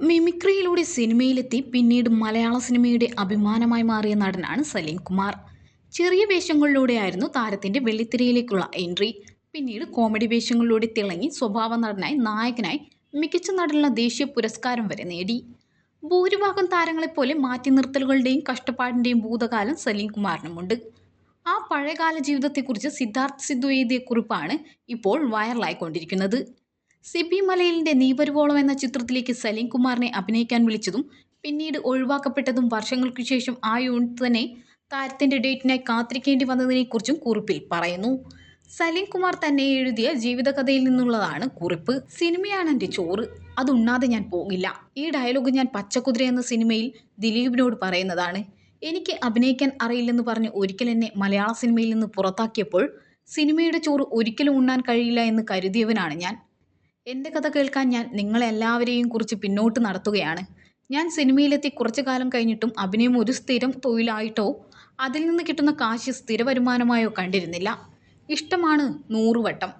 മിമിക്രിയിലൂടെ സിനിമയിലെത്തി പിന്നീട് മലയാള സിനിമയുടെ അഭിമാനമായി മാറിയ നടനാണ് സലീം കുമാർ. ചെറിയ വേഷങ്ങളിലൂടെയായിരുന്നു താരത്തിന്റെ വെള്ളിത്തിരയിലേക്കുള്ള എൻട്രി. പിന്നീട് കോമഡി വേഷങ്ങളിലൂടെ തിളങ്ങി സ്വഭാവ നടനായി നായകനായി മികച്ച നടനുള്ള ദേശീയ പുരസ്കാരം വരെ നേടി. ഭൂരിഭാഗം താരങ്ങളെപ്പോലെ മാറ്റി നിർത്തലുകളുടെയും കഷ്ടപ്പാടിന്റെയും ഭൂതകാലം സലീം കുമാറിനുമുണ്ട്. ആ പഴയകാല ജീവിതത്തെക്കുറിച്ച് സിദ്ധാർത്ഥ് സിദ്ധു എഴുതിയ കുറിപ്പാണ് ഇപ്പോൾ വൈറലായിക്കൊണ്ടിരിക്കുന്നത്. സിബി മലയിലിന്റെ നീപരുവോളം എന്ന ചിത്രത്തിലേക്ക് സലീം കുമാറിനെ അഭിനയിക്കാൻ വിളിച്ചതും പിന്നീട് ഒഴിവാക്കപ്പെട്ടതും വർഷങ്ങൾക്ക് ശേഷം ആ യൂണിറ്റ് തന്നെ താരത്തിന്റെ ഡേറ്റിനായി കാത്തിരിക്കേണ്ടി വന്നതിനെക്കുറിച്ചും കുറിപ്പിൽ പറയുന്നു. സലീം കുമാർ തന്നെ എഴുതിയ ജീവിതകഥയിൽ നിന്നുള്ളതാണ് കുറിപ്പ്. സിനിമയാണ് എന്റെ ചോറ്. അതുണ്ണാതെ ഞാൻ പോകില്ല. ഈ ഡയലോഗ് ഞാൻ പച്ചക്കുതിര എന്ന സിനിമയിൽ ദിലീപിനോട് പറയുന്നതാണ്. എനിക്ക് അഭിനയിക്കാൻ അറിയില്ലെന്ന് പറഞ്ഞ് ഒരിക്കൽ എന്നെ മലയാള സിനിമയിൽ നിന്ന് പുറത്താക്കിയപ്പോൾ സിനിമയുടെ ചോറ് ഒരിക്കലും ഉണ്ണാൻ കഴിയില്ല എന്ന് കരുതിയവനാണ് ഞാൻ. എന്റെ കഥ കേൾക്കാൻ ഞാൻ നിങ്ങളെല്ലാവരെയും കുറിച്ച് പിന്നോട്ട് നടത്തുകയാണ്. ഞാൻ സിനിമയിലെത്തി കുറച്ചു കാലം കഴിഞ്ഞിട്ടും അഭിനയം ഒരു സ്ഥിരം തൊഴിലായിട്ടോ അതിൽ നിന്ന് കിട്ടുന്ന കാശ് സ്ഥിര വരുമാനമായോ കണ്ടിരുന്നില്ല. ഇഷ്ടമാണ് നൂറുവട്ടം.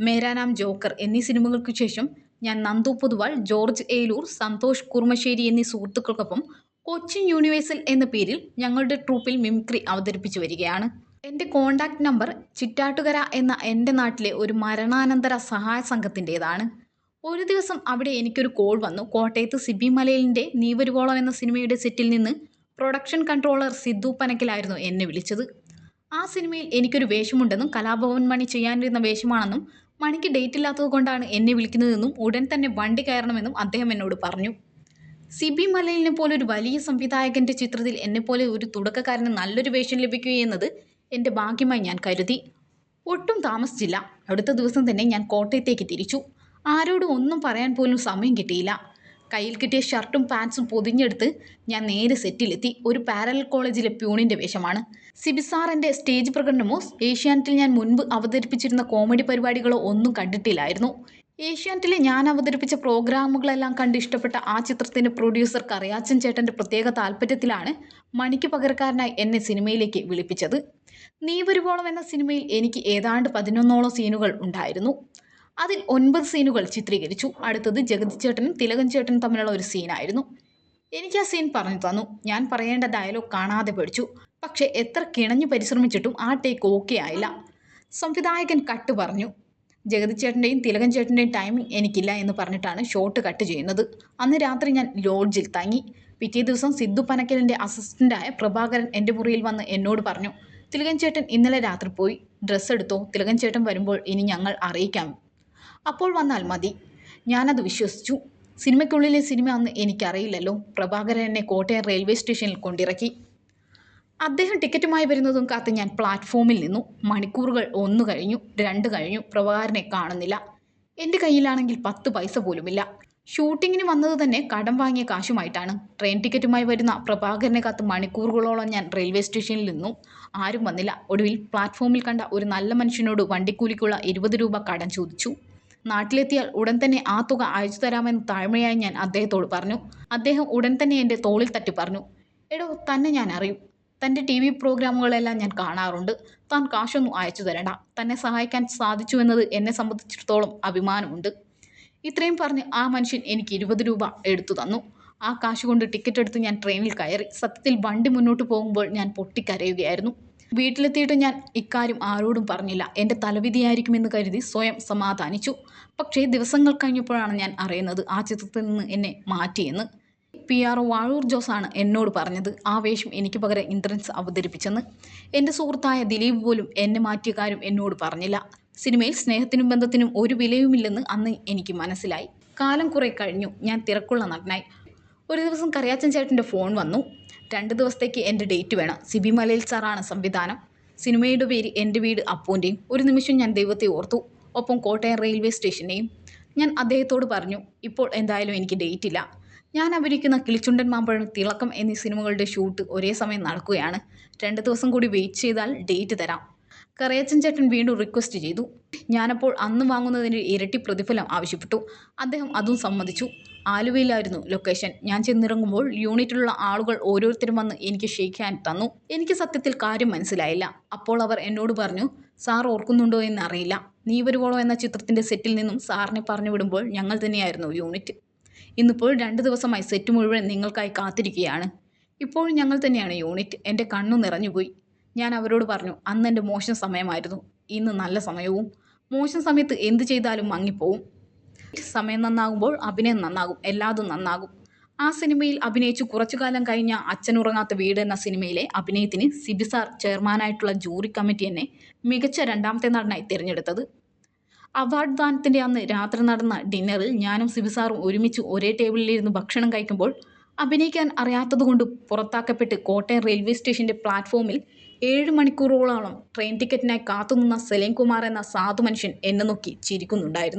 മേരാനാം ജോക്കർ എന്നീ സിനിമകൾക്ക് ശേഷം ഞാൻ നന്ദു പൊതുവാൾ ജോർജ് ഏലൂർ സന്തോഷ് കുർമശ്ശേരി എന്നീ സുഹൃത്തുക്കൾക്കൊപ്പം കൊച്ചിൻ യൂണിവേഴ്സൽ എന്ന പേരിൽ ഞങ്ങളുടെ ട്രൂപ്പിൽ മിമിക്രി അവതരിപ്പിച്ചു വരികയാണ്. എന്റെ കോണ്ടാക്ട് നമ്പർ ചിറ്റാട്ടുകര എന്ന എന്റെ നാട്ടിലെ ഒരു മരണാനന്തര സഹായ സംഘത്തിന്റേതാണ് ഒരു ദിവസം അവിടെ എനിക്കൊരു കോൾ വന്നു. കോട്ടയത്ത് സിബി മലയിലിന്റെ നീവരുവോളം എന്ന സിനിമയുടെ സെറ്റിൽ നിന്ന് പ്രൊഡക്ഷൻ കൺട്രോളർ സിദ്ധു പനക്കിലായിരുന്നു എന്നെ വിളിച്ചത്. ആ സിനിമയിൽ എനിക്കൊരു വേഷമുണ്ടെന്നും കലാഭവൻ മണി ചെയ്യാനിരുന്ന വേഷമാണെന്നും മണിക്ക് ഡേറ്റ് ഇല്ലാത്തത് കൊണ്ടാണ് എന്നെ വിളിക്കുന്നതെന്നും ഉടൻ തന്നെ വണ്ടി കയറണമെന്നും അദ്ദേഹം എന്നോട് പറഞ്ഞു. സിബി മലയിലിനെ പോലെ ഒരു വലിയ സംവിധായകന്റെ ചിത്രത്തിൽ എന്നെപ്പോലെ ഒരു തുടക്കക്കാരന് നല്ലൊരു വേഷം ലഭിക്കുകയെന്നത് എന്റെ ഭാഗ്യമായി ഞാൻ കരുതി. ഒട്ടും താമസിച്ചില്ല. അടുത്ത ദിവസം തന്നെ ഞാൻ കോട്ടയത്തേക്ക് തിരിച്ചു. ആരോടും ഒന്നും പറയാൻ പോലും സമയം കിട്ടിയില്ല. കയ്യിൽ കിട്ടിയ ഷർട്ടും പാൻസും പൊതിഞ്ഞെടുത്ത് ഞാൻ നേരെ സെറ്റിലെത്തി ഒരു പാരലൽ കോളേജിലെ പ്യൂണിന്റെ വേഷമാണ്. സിബിസാറിന്റെ സ്റ്റേജ് പ്രകടനമോ ഏഷ്യാനെറ്റിൽ ഞാൻ മുൻപ് അവതരിപ്പിച്ചിരുന്ന കോമഡി പരിപാടികളോ ഒന്നും കണ്ടിട്ടില്ലായിരുന്നു. ഏഷ്യാനെറ്റിലെ ഞാൻ അവതരിപ്പിച്ച പ്രോഗ്രാമുകളെല്ലാം കണ്ട് ഇഷ്ടപ്പെട്ട ആ ചിത്രത്തിന്റെ പ്രൊഡ്യൂസർ കറിയാച്ചൻ ചേട്ടന്റെ പ്രത്യേക താല്പര്യത്തിലാണ് മണിക്ക് പകരക്കാരനായി എന്നെ സിനിമയിലേക്ക് വിളിപ്പിച്ചത്. നീ വരുവോളം എന്ന സിനിമയിൽ എനിക്ക് ഏതാണ്ട് പതിനൊന്നോളം സീനുകൾ ഉണ്ടായിരുന്നു. അതിൽ ഒൻപത് സീനുകൾ ചിത്രീകരിച്ചു. അടുത്തത് ജഗതി ചേട്ടനും തിലകൻ ചേട്ടനും തമ്മിലുള്ള ഒരു സീനായിരുന്നു. എനിക്ക് ആ സീൻ പറഞ്ഞു തന്നു. ഞാൻ പറയേണ്ട ഡയലോഗ് കാണാതെ പഠിച്ചു പക്ഷേ എത്ര കിണഞ്ഞു പരിശ്രമിച്ചിട്ടും ആ ടേക്ക് ഓക്കെ ആയില്ല. സംവിധായകൻ കട്ട് പറഞ്ഞു. ജഗതി ചേട്ടന്റെയും തിലകൻ ചേട്ടന്റെയും ടൈമിംഗ് എനിക്കില്ല എന്ന് പറഞ്ഞിട്ടാണ് ഷോട്ട് കട്ട് ചെയ്യുന്നത്. അന്ന് രാത്രി ഞാൻ ലോഡ്ജിൽ തങ്ങി. പിറ്റേ ദിവസം സിദ്ധു പനക്കലിന്റെ അസിസ്റ്റന്റായ പ്രഭാകരൻ എന്റെ മുറിയിൽ വന്ന് എന്നോട് പറഞ്ഞു തിലകൻ ചേട്ടൻ ഇന്നലെ രാത്രി പോയി. ഡ്രസ്സ് എടുത്തോ? തിലകൻ ചേട്ടൻ വരുമ്പോൾ ഇനി ഞങ്ങൾ അറിയിക്കാം. അപ്പോൾ വന്നാൽ മതി. ഞാനത് വിശ്വസിച്ചു. സിനിമയ്ക്കുള്ളിലെ സിനിമ അന്ന് എനിക്കറിയില്ലല്ലോ. പ്രഭാകരൻ എന്നെ കോട്ടയം റെയിൽവേ സ്റ്റേഷനിൽ കൊണ്ടിറക്കി. അദ്ദേഹം ടിക്കറ്റുമായി വരുന്നതും കാത്ത് ഞാൻ പ്ലാറ്റ്ഫോമിൽ നിന്നു. മണിക്കൂറുകൾ ഒന്ന് കഴിഞ്ഞു രണ്ട് കഴിഞ്ഞു. പ്രഭാകരനെ കാണുന്നില്ല. എന്റെ കയ്യിലാണെങ്കിൽ പത്ത് പൈസ പോലുമില്ല. ഷൂട്ടിങ്ങിന് വന്നത് തന്നെ കടം വാങ്ങിയ കാശുമായിട്ടാണ്. ട്രെയിൻ ടിക്കറ്റുമായി വരുന്ന പ്രഭാകരനെ കാത്ത് മണിക്കൂറുകളോളം ഞാൻ റെയിൽവേ സ്റ്റേഷനിൽ നിന്നു. ആരും വന്നില്ല. ഒടുവിൽ പ്ലാറ്റ്ഫോമിൽ കണ്ട ഒരു നല്ല മനുഷ്യനോട് വണ്ടിക്കൂലിക്കുള്ള ഇരുപത് രൂപ കടം ചോദിച്ചു. നാട്ടിലെത്തിയാൽ ഉടൻ തന്നെ ആ തുക അയച്ചു തരാമെന്ന് താഴ്മയായി ഞാൻ അദ്ദേഹത്തോട് പറഞ്ഞു. അദ്ദേഹം ഉടൻ തന്നെ എന്റെ തോളിൽ തട്ടി പറഞ്ഞു. എടോ തന്നെ ഞാൻ അറിയും. തന്റെ ടി വി പ്രോഗ്രാമുകളെല്ലാം ഞാൻ കാണാറുണ്ട്. താൻ കാശൊന്നും അയച്ചു തരണ്ട. തന്നെ സഹായിക്കാൻ സാധിച്ചു എന്നത് എന്നെ സംബന്ധിച്ചിടത്തോളം അഭിമാനമുണ്ട്. ഇത്രയും പറഞ്ഞ് ആ മനുഷ്യൻ എനിക്ക് ഇരുപത് രൂപ എടുത്തു തന്നു. ആ കാശ് കൊണ്ട് ടിക്കറ്റ് എടുത്ത് ഞാൻ ട്രെയിനിൽ കയറി. സത്യത്തിൽ വണ്ടി മുന്നോട്ട് പോകുമ്പോൾ ഞാൻ പൊട്ടിക്കരയുകയായിരുന്നു. വീട്ടിലെത്തിയിട്ട് ഞാൻ ഇക്കാര്യം ആരോടും പറഞ്ഞില്ല. എന്റെ തലവിധിയായിരിക്കുമെന്ന് കരുതി സ്വയം സമാധാനിച്ചു. പക്ഷേ ദിവസങ്ങൾ കഴിഞ്ഞപ്പോഴാണ് ഞാൻ അറിയുന്നത് ആ ചിത്രത്തിൽ നിന്ന് എന്നെ മാറ്റിയെന്ന്. പി ആർ വാഴൂർ ജോസാണ് എന്നോട് പറഞ്ഞത്. ആ വേഷം എനിക്ക് പകരം ഇന്ദ്രൻസ് അവതരിപ്പിച്ചെന്ന്. എന്റെ സുഹൃത്തായ ദിലീപ് പോലും എന്നെ മാറ്റിയ കാര്യം എന്നോട് പറഞ്ഞില്ല. സിനിമയിൽ സ്നേഹത്തിനും ബന്ധത്തിനും ഒരു വിലയുമില്ലെന്ന് അന്ന് എനിക്ക് മനസ്സിലായി. കാലം കുറെ കഴിഞ്ഞു. ഞാൻ തിരക്കുള്ള നടനായി ഒരു ദിവസം കറിയാച്ചൻ ചേട്ടന്റെ ഫോൺ വന്നു. രണ്ട് ദിവസത്തേക്ക് എന്റെ ഡേറ്റ് വേണം. സിബി മലയിൽ സാറാണ് സംവിധാനം. സിനിമയുടെ പേര് എന്റെ വീട് അപ്പൂന്റെയും ഒരു നിമിഷം ഞാൻ ദൈവത്തെ ഓർത്തു. ഒപ്പം കോട്ടയം റെയിൽവേ സ്റ്റേഷനെയും ഞാൻ അദ്ദേഹത്തോട് പറഞ്ഞു ഇപ്പോൾ എന്തായാലും എനിക്ക് ഡേറ്റ് ഇല്ല. ഞാൻ അഭിനയിക്കുന്ന കിളിച്ചുണ്ടൻ മാമ്പഴം തിളക്കം എന്നീ സിനിമകളുടെ ഷൂട്ട് ഒരേ സമയം നടക്കുകയാണ്. രണ്ട് ദിവസം കൂടി വെയിറ്റ് ചെയ്താൽ ഡേറ്റ് തരാം. കറിയച്ചൻ ചേട്ടൻ വീണ്ടും റിക്വസ്റ്റ് ചെയ്തു. ഞാനപ്പോൾ അന്ന് വാങ്ങുന്നതിന് ഇരട്ടി പ്രതിഫലം ആവശ്യപ്പെട്ടു. അദ്ദേഹം അതും സമ്മതിച്ചു. ആലുവയിലായിരുന്നു ലൊക്കേഷൻ ഞാൻ ചെന്നിറങ്ങുമ്പോൾ യൂണിറ്റിലുള്ള ആളുകൾ ഓരോരുത്തരും വന്ന് എനിക്ക് ഷേക്ക് ഹാൻഡ് തന്നു. എനിക്ക് സത്യത്തിൽ കാര്യം മനസ്സിലായില്ല. അപ്പോൾ അവർ എന്നോട് പറഞ്ഞു സാർ ഓർക്കുന്നുണ്ടോ എന്നറിയില്ല. നീ വരുവോളോ എന്ന ചിത്രത്തിന്റെ സെറ്റിൽ നിന്നും സാറിനെ പറഞ്ഞു വിടുമ്പോൾ ഞങ്ങൾ തന്നെയായിരുന്നു യൂണിറ്റ് ഇന്നിപ്പോൾ രണ്ട് ദിവസമായി സെറ്റ് മുഴുവൻ നിങ്ങൾക്കായി കാത്തിരിക്കുകയാണ്. ഇപ്പോൾ ഞങ്ങൾ തന്നെയാണ് യൂണിറ്റ്. എന്റെ കണ്ണു നിറഞ്ഞുപോയി. ഞാൻ അവരോട് പറഞ്ഞു അന്ന് എന്റെ മോശം സമയമായിരുന്നു. ഇന്ന് നല്ല സമയവും. മോശം സമയത്ത് എന്ത് ചെയ്താലും മങ്ങിപ്പോവും. സമയം നന്നാകുമ്പോൾ അഭിനയം നന്നാകും. എല്ലാതും നന്നാകും. ആ സിനിമയിൽ അഭിനയിച്ചു കുറച്ചു കാലം കഴിഞ്ഞ അച്ഛനുറങ്ങാത്ത വീട് എന്ന സിനിമയിലെ അഭിനയത്തിന് സിബിസാർ ചെയർമാനായിട്ടുള്ള ജൂറി കമ്മിറ്റി എന്നെ മികച്ച രണ്ടാമത്തെ നടനായി തിരഞ്ഞെടുത്തത് അവാർഡ് ദാനത്തിന്റെ അന്ന് രാത്രി നടന്ന ഡിന്നറിൽ ഞാനും സിബിസാറും ഒരുമിച്ച് ഒരേ ടേബിളിലിരുന്ന് ഭക്ഷണം കഴിക്കുമ്പോൾ അഭിനയിക്കാൻ അറിയാത്തതുകൊണ്ട് പുറത്താക്കപ്പെട്ട് കോട്ടയം റെയിൽവേ സ്റ്റേഷന്റെ പ്ലാറ്റ്ഫോമിൽ ഏഴ് മണിക്കൂറോളം ട്രെയിൻ ടിക്കറ്റിനായി കാത്തുനിന്ന സെലീം കുമാർ എന്ന സാധു മനുഷ്യൻ എന്നെ നോക്കി ചിരിക്കുന്നുണ്ടായിരുന്നു.